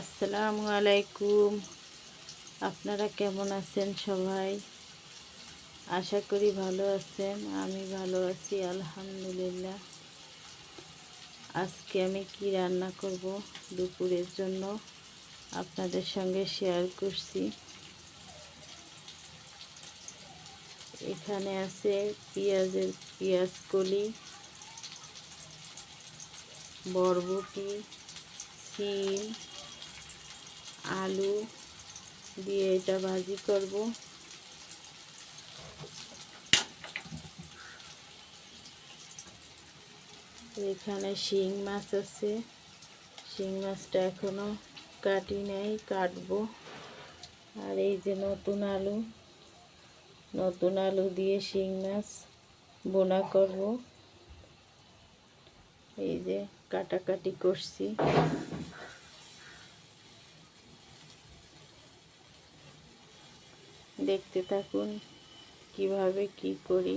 আসসালামু আলাইকুম। আপনারা কেমন আছেন সবাই? আশা করি ভালো আছেন, আমি ভালো আছি, আলহামদুলিল্লাহ। আজকে আমি কি রান্না করব দুপুরের জন্য আপনাদের সঙ্গে শেয়ার করছি। এখানে আছে পেঁয়াজের পেঁয়াজ কলি বরবটি, সিম আলু দিয়ে এটা ভাজি করব। এখানে শিং মাছ আছে। শিং মাছটা এখনও কাটি নেই, কাটবো। আর এই যে নতুন আলু নতুন আলু দিয়ে শিং মাছ বোনা করব। এই যে কাটাকাটি করছি। দেখতে থাকুন কীভাবে কি করি।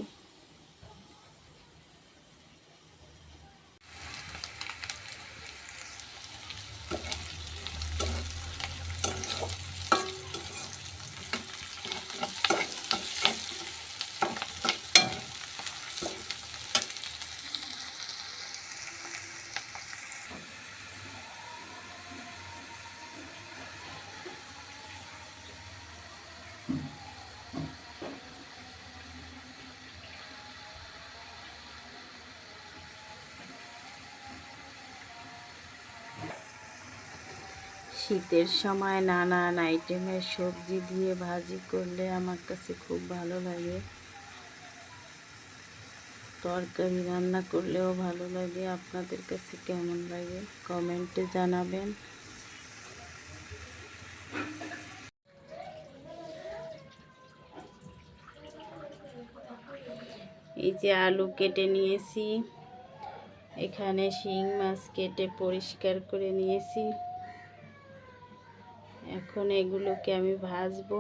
শীতের সময় নানান আইটেমের সবজি দিয়ে ভাজি করলে আমার কাছে খুব ভালো লাগে। তরকারি রান্না করলেও ভালো লাগে। আপনাদের কাছে কেমন লাগে? কমেন্টে জানাবেন। এই যে আলু কেটে নিয়েছি। এখানে শিং মাছ কেটে পরিষ্কার করে নিয়েছি। এখন এগুলোকে আমি ভাজবো।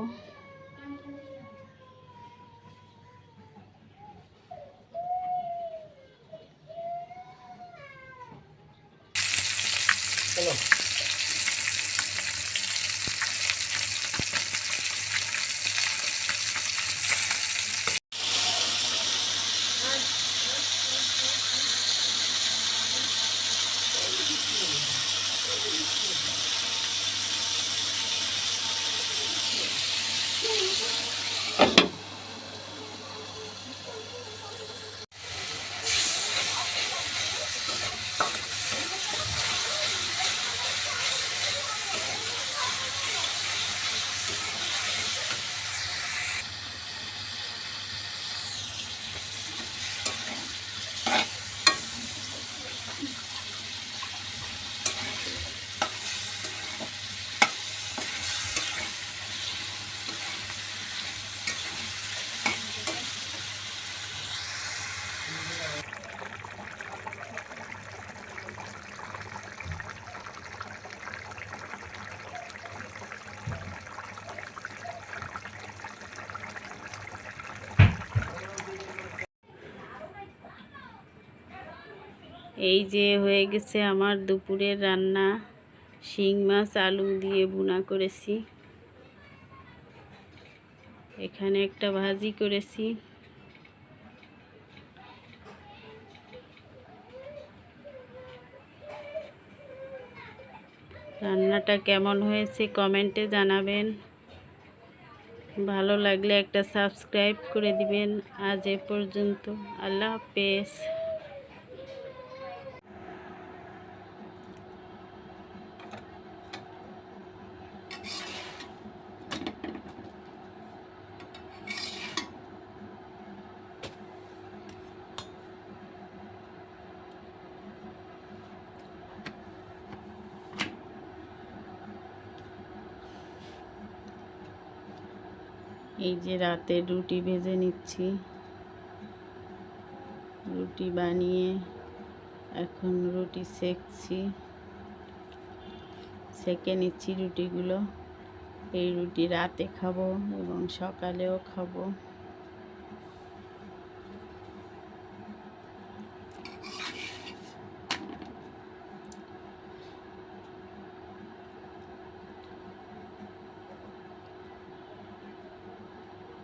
এই যে হয়ে গেছে আমার দুপুরের রান্না। শিং মাছ, আলু দিয়ে বুনা করেছি। এখানে একটা ভাজি করেছি। রান্নাটা কেমন হয়েছে কমেন্টে জানাবেন। ভালো লাগলে একটা সাবস্ক্রাইব করে দিবেন। আজ এ পর্যন্ত আল্লাহ হাফেজ। এই যে রাতে রুটি ভেজে নিচ্ছি। রুটি বানিয়ে এখন রুটি সেকছি। সেকে নিচ্ছি রুটিগুলো। এই রুটি রাতে খাব এবং সকালেও খাব।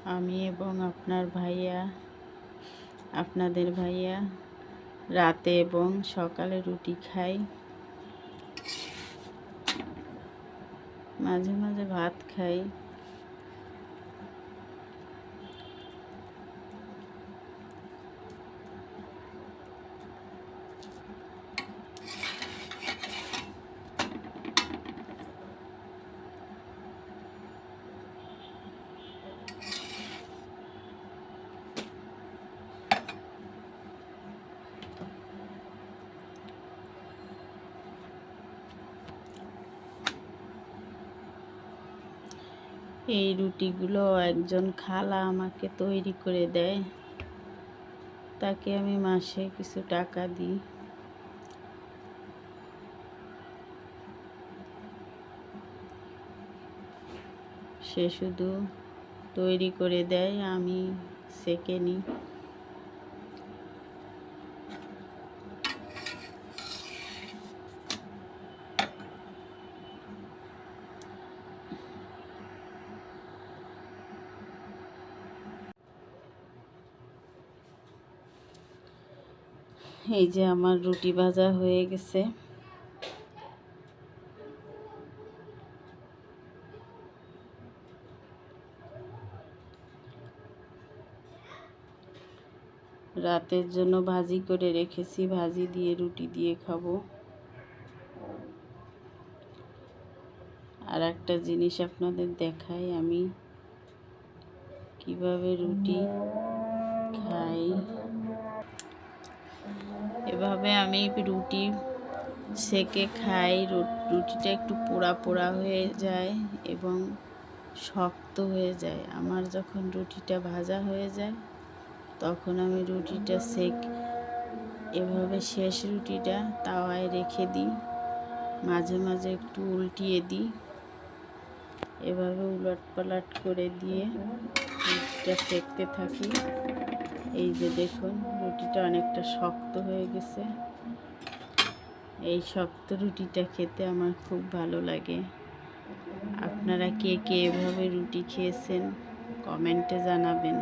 আমি এবং আপনার ভাইয়া, আপনাদের ভাইয়া রাতে এবং সকালে রুটি খাই। মাঝে মাঝে ভাত খাই। এই রুটিগুলো একজন খালা আমাকে তৈরি করে দেয়। তাকে আমি মাসে কিছু টাকা দিই। সে শুধু তৈরি করে দেয়, আমি সেকে নিই। এই যে আমার রুটি ভাজা হয়ে গেছে। রাতের জন্য ভাজি করে রেখেছি, ভাজি দিয়ে রুটি দিয়ে খাব। আর একটা জিনিস আপনাদের দেখাই আমি। কীভাবে রুটি খাই। এভাবে আমি রুটি সেকে খাই। রুটিটা একটু পোড়া পোড়া হয়ে যায় এবং শক্ত হয়ে যায়। আমার যখন রুটিটা ভাজা হয়ে যায়, তখন আমি রুটিটা সেক, এভাবে শেষ রুটিটা তাওয়ায় রেখে দিই। মাঝে মাঝে একটু উল্টিয়ে দিই। এভাবে উলট পালট করে দিয়ে রুটিটা সেকতে থাকি। এই যে দেখুন, রুটিটা অনেকটা শক্ত হয়ে গেছে। এই শক্ত রুটিটা খেতে আমার খুব ভালো লাগে। আপনারা কে কে এভাবে রুটি খেয়েছেন, কমেন্টে জানাবেন।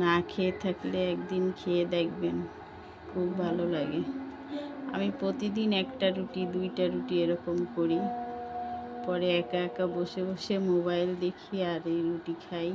না খেয়ে থাকলে একদিন খেয়ে দেখবেন, খুব ভালো লাগে। আমি প্রতিদিন একটা রুটি, দুইটা রুটি এরকম করি। পরে একা একা বসে বসে মোবাইল দেখি আর এই রুটি খাই।